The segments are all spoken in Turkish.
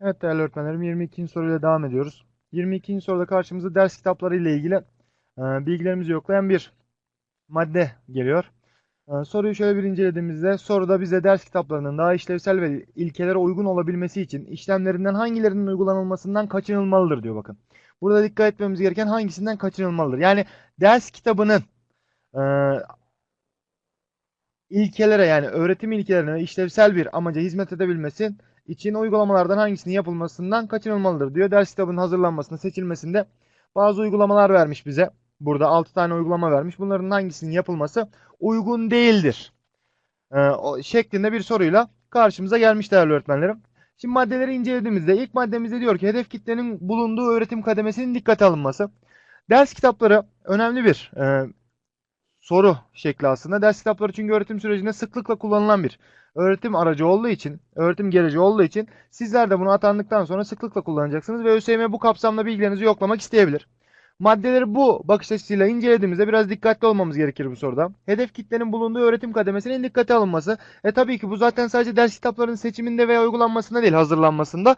Evet değerli öğretmenlerim 22. soruyla devam ediyoruz. 22. soruda karşımıza ders kitapları ile ilgili e, bilgilerimizi yoklayan bir madde geliyor. E, soruyu şöyle bir incelediğimizde soruda bize ders kitaplarının daha işlevsel ve ilkelere uygun olabilmesi için işlemlerinden hangilerinin uygulanılmasından kaçınılmalıdır diyor bakın. Burada dikkat etmemiz gereken hangisinden kaçınılmalıdır. Yani ders kitabının e, ilkelere yani öğretim ilkelerine işlevsel bir amaca hizmet edebilmesi için uygulamalardan hangisinin yapılmasından kaçınılmalıdır diyor. Ders kitabının hazırlanmasında, seçilmesinde bazı uygulamalar vermiş bize. Burada 6 tane uygulama vermiş. Bunların hangisinin yapılması uygun değildir. Ee, o, şeklinde bir soruyla karşımıza gelmiş değerli öğretmenlerim. Şimdi maddeleri incelediğimizde ilk maddemizde diyor ki hedef kitlenin bulunduğu öğretim kademesinin dikkate alınması. Ders kitapları önemli bir e, soru şekli aslında. Ders kitapları çünkü öğretim sürecinde sıklıkla kullanılan bir öğretim aracı olduğu için, öğretim gereci olduğu için sizler de bunu atandıktan sonra sıklıkla kullanacaksınız ve ÖSYM bu kapsamda bilgilerinizi yoklamak isteyebilir. Maddeleri bu bakış açısıyla incelediğimizde biraz dikkatli olmamız gerekir bu soruda. Hedef kitlenin bulunduğu öğretim kademesinin dikkate alınması. E tabii ki bu zaten sadece ders kitaplarının seçiminde veya uygulanmasında değil hazırlanmasında.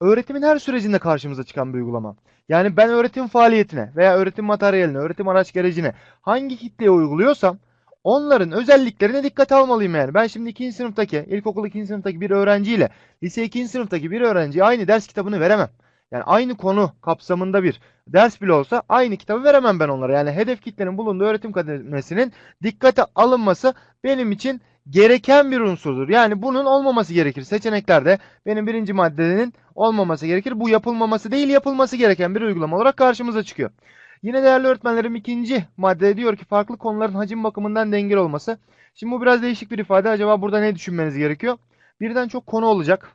Öğretimin her sürecinde karşımıza çıkan bir uygulama. Yani ben öğretim faaliyetine veya öğretim materyaline, öğretim araç gerecine hangi kitleye uyguluyorsam onların özelliklerine dikkate almalıyım yani. Ben şimdi 2. sınıftaki, ilkokul 2. sınıftaki bir öğrenciyle lise 2. sınıftaki bir öğrenciye aynı ders kitabını veremem. Yani aynı konu kapsamında bir ders bile olsa aynı kitabı veremem ben onlara. Yani hedef kitlenin bulunduğu öğretim kademesinin dikkate alınması benim için gereken bir unsurdur. Yani bunun olmaması gerekir. Seçeneklerde benim birinci maddenin olmaması gerekir. Bu yapılmaması değil yapılması gereken bir uygulama olarak karşımıza çıkıyor. Yine değerli öğretmenlerim ikinci madde diyor ki farklı konuların hacim bakımından dengeli olması. Şimdi bu biraz değişik bir ifade. Acaba burada ne düşünmeniz gerekiyor? Birden çok konu olacak.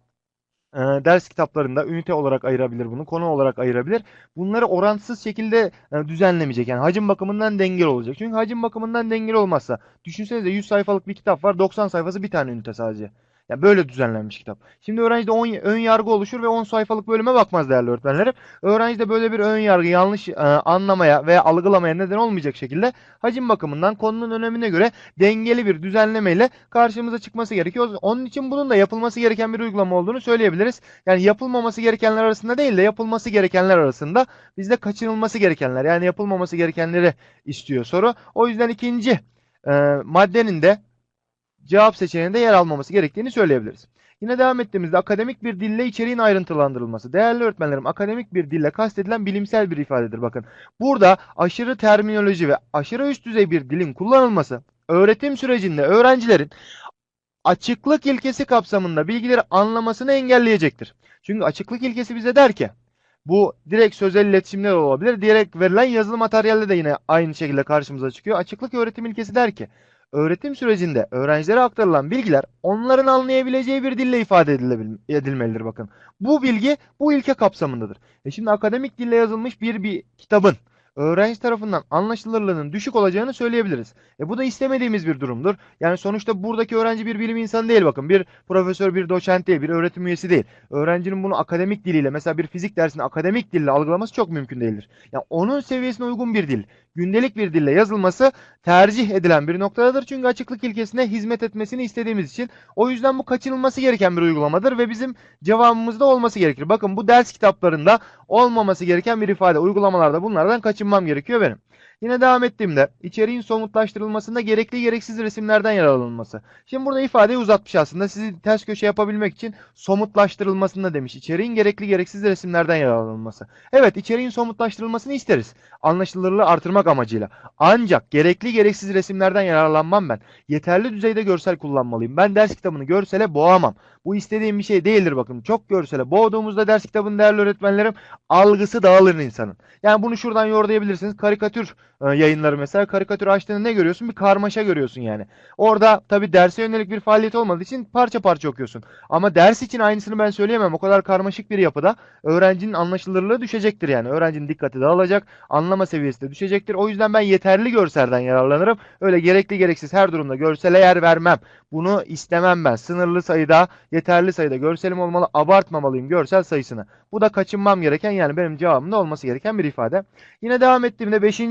Ee, ders kitaplarında ünite olarak ayırabilir bunu, konu olarak ayırabilir. Bunları orantısız şekilde e, düzenlemeyecek. Yani hacim bakımından dengeli olacak. Çünkü hacim bakımından dengeli olmazsa düşünsenize 100 sayfalık bir kitap var, 90 sayfası bir tane ünite sadece. Yani böyle düzenlenmiş kitap. Şimdi öğrencide 10 ön yargı oluşur ve 10 sayfalık bölüme bakmaz değerli öğretmenlerim. Öğrencide böyle bir ön yargı yanlış e, anlamaya veya algılamaya neden olmayacak şekilde hacim bakımından konunun önemine göre dengeli bir düzenlemeyle karşımıza çıkması gerekiyor. Onun için bunun da yapılması gereken bir uygulama olduğunu söyleyebiliriz. Yani yapılmaması gerekenler arasında değil de yapılması gerekenler arasında bizde kaçınılması gerekenler yani yapılmaması gerekenleri istiyor soru. O yüzden ikinci e, maddenin de cevap seçeneğinde yer almaması gerektiğini söyleyebiliriz. Yine devam ettiğimizde akademik bir dille içeriğin ayrıntılandırılması. Değerli öğretmenlerim akademik bir dille kastedilen bilimsel bir ifadedir bakın. Burada aşırı terminoloji ve aşırı üst düzey bir dilin kullanılması öğretim sürecinde öğrencilerin açıklık ilkesi kapsamında bilgileri anlamasını engelleyecektir. Çünkü açıklık ilkesi bize der ki bu direkt sözel iletişimler olabilir. Direkt verilen yazılı materyalde de yine aynı şekilde karşımıza çıkıyor. Açıklık öğretim ilkesi der ki öğretim sürecinde öğrencilere aktarılan bilgiler onların anlayabileceği bir dille ifade edilmelidir bakın. Bu bilgi bu ilke kapsamındadır. E şimdi akademik dille yazılmış bir bir kitabın öğrenci tarafından anlaşılırlığının düşük olacağını söyleyebiliriz. E bu da istemediğimiz bir durumdur. Yani sonuçta buradaki öğrenci bir bilim insanı değil bakın. Bir profesör, bir doçent değil, bir öğretim üyesi değil. Öğrencinin bunu akademik diliyle mesela bir fizik dersini akademik dille algılaması çok mümkün değildir. Yani onun seviyesine uygun bir dil, gündelik bir dille yazılması tercih edilen bir noktadadır. Çünkü açıklık ilkesine hizmet etmesini istediğimiz için. O yüzden bu kaçınılması gereken bir uygulamadır ve bizim cevabımızda olması gerekir. Bakın bu ders kitaplarında olmaması gereken bir ifade. Uygulamalarda bunlardan kaçınmam gerekiyor benim. Yine devam ettiğimde içeriğin somutlaştırılmasında gerekli gereksiz resimlerden yer. Şimdi burada ifadeyi uzatmış aslında. Sizi ters köşe yapabilmek için somutlaştırılmasında demiş. İçeriğin gerekli gereksiz resimlerden yer. Evet içeriğin somutlaştırılmasını isteriz. Anlaşılırlığı artırmak amacıyla. Ancak gerekli gereksiz resimlerden yararlanmam ben. Yeterli düzeyde görsel kullanmalıyım. Ben ders kitabını görsele boğamam. Bu istediğim bir şey değildir bakın. Çok görsele boğduğumuzda ders kitabının değerli öğretmenlerim algısı dağılır insanın. Yani bunu şuradan yordayabilirsiniz. Karikatür yayınları mesela karikatür açtığında ne görüyorsun? Bir karmaşa görüyorsun yani. Orada tabii derse yönelik bir faaliyet olmadığı için parça parça okuyorsun. Ama ders için aynısını ben söyleyemem. O kadar karmaşık bir yapıda öğrencinin anlaşılırlığı düşecektir yani. Öğrencinin dikkati dağılacak, anlama seviyesi de düşecektir. O yüzden ben yeterli görselden yararlanırım. Öyle gerekli gereksiz her durumda görsele yer vermem. Bunu istemem ben. Sınırlı sayıda, yeterli sayıda görselim olmalı. Abartmamalıyım görsel sayısını. Bu da kaçınmam gereken yani benim cevabımda olması gereken bir ifade. Yine devam ettiğimde 5.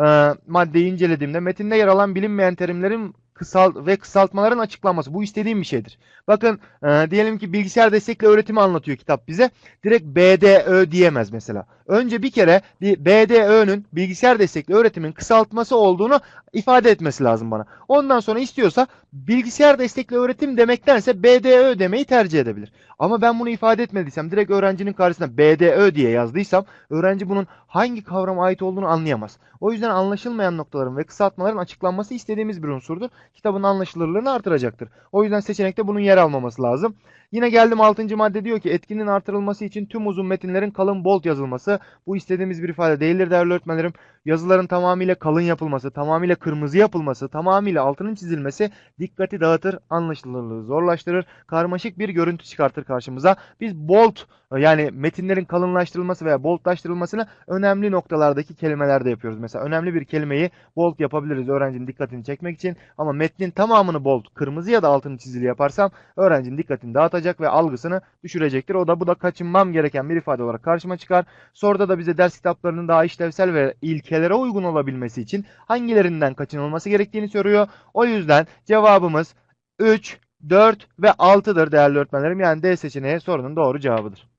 E, maddeyi incelediğimde metinde yer alan bilinmeyen terimlerin kısal ve kısaltmaların açıklanması. Bu istediğim bir şeydir. Bakın e, diyelim ki bilgisayar destekli öğretimi anlatıyor kitap bize. Direkt BDÖ diyemez mesela. Önce bir kere bir BDÖ'nün bilgisayar destekli öğretimin kısaltması olduğunu ifade etmesi lazım bana. Ondan sonra istiyorsa bilgisayar destekli öğretim demektense BDÖ demeyi tercih edebilir. Ama ben bunu ifade etmediysem direkt öğrencinin karşısına BDÖ diye yazdıysam öğrenci bunun hangi kavrama ait olduğunu anlayamaz. O yüzden anlaşılmayan noktaların ve kısaltmaların açıklanması istediğimiz bir unsurdur. Kitabın anlaşılırlığını artıracaktır. O yüzden seçenekte bunun yer almaması lazım. Yine geldim 6. madde diyor ki etkinin artırılması için tüm uzun metinlerin kalın bold yazılması. Bu istediğimiz bir ifade değildir değerli öğretmenlerim. Yazıların tamamıyla kalın yapılması, tamamıyla kırmızı yapılması, tamamıyla altının çizilmesi dikkati dağıtır, anlaşılırlığı zorlaştırır, karmaşık bir görüntü çıkartır karşımıza. Biz bold yani metinlerin kalınlaştırılması veya boldlaştırılmasını önemli noktalardaki kelimelerde yapıyoruz. Mesela önemli bir kelimeyi bold yapabiliriz öğrencinin dikkatini çekmek için ama metnin tamamını bold, kırmızı ya da altını çizili yaparsam öğrencinin dikkatini dağıtacak ve algısını düşürecektir. O da bu da kaçınmam gereken bir ifade olarak karşıma çıkar. Soruda da bize ders kitaplarının daha işlevsel ve ilkelere uygun olabilmesi için hangilerinden kaçınılması gerektiğini soruyor. O yüzden cevabımız 3, 4 ve 6'dır değerli öğretmenlerim. Yani D seçeneği sorunun doğru cevabıdır.